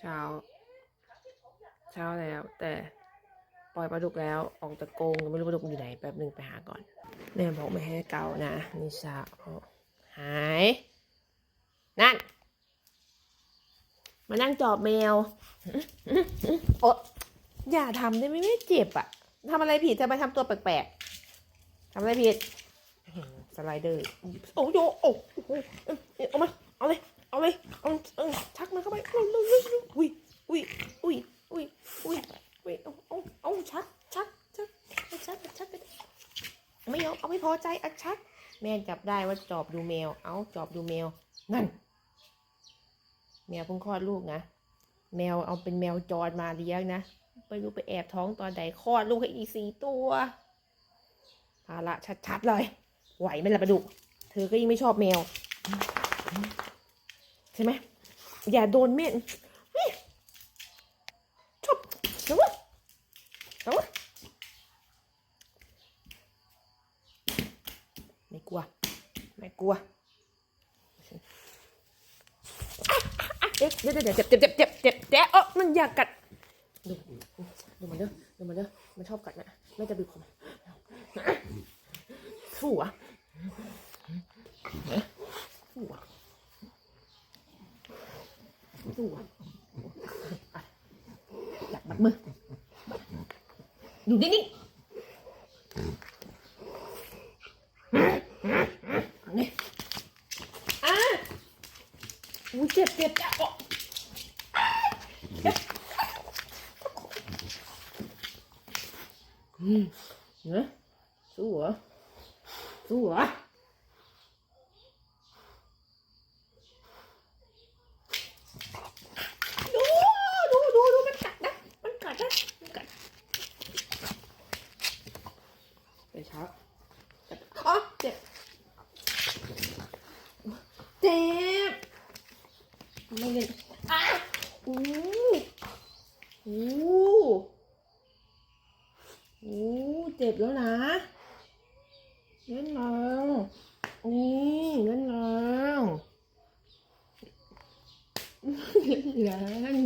เช้า เช้าแล้ว แต่ปล่อยปลาดุกแล้วออกจากกรงไม่รู้ปลาดุกอยู่ไหนแป๊บหนึ่งไปหาก่อนแม่บอกไม่ให้เกานะนิชาเอาหาย นั่น มานั่งจอบแมวโอ๊อย่าทำได้ไหมไม่เจ็บอะทำอะไรผิดทำไมทำตัวแปลกๆทำอะไรผิดสไลเดอร์โอ้โยโอ้โหเอามาเอาเลย เอาเลยเอาเอาชักมันเข้าไปวุ้ยอุ้ยอุ้ยอุ้ยอุ้ยอุ้ยเอาเอาเอาชักชักชักเอาชักชักไม่ยอมเอาไม่พอใจอักชัก แม่จับได้ว่าจอบดูแมว เอาจอบดูแมว นั่น แมวเพิ่งคลอดลูกนะแมวเอาเป็นแมวจรมาเลี้ยงนะไปรู้ไปแอบท้องตอนใดคลอดลูกให้อีสี่ตัวภาระชัดๆเลย ไหวไหมล่ะประดุก เธอก็ยิ่งไม่ชอบแมว ใช่ไหมอย่าโดนเม่นเฮ้ยชอบเดี๋ยวะเดี๋ยวะไม่กลัว ไม่กลัวเอ๊ะเดี๋ยวเดี๋ยวเจ็บเจ็บเจ็บเจ็บเจ็บเจ็บเออมันอยากกัด ดู ดูมันเด้อ ดูมันเด้อ มันชอบกัดนะไม่จะบีบคอมันสู้อะสู้อะ สู้อะอะจับมัดมืออยู่นิ่งๆนี่อะอู้เจ็บเจ็บจ้ะอืมเนอะสู้เหรอสู้เหรอ ดูดูดูดูมันกัดนะ มันกัดนะมันกัด ไปชักกัดอ๋อเจ็บ เจ็บ ไม่เล่นอะอู้อู้อู้เจ็บแล้วนะเล่นแล้วนี่เล่นแล้วแรง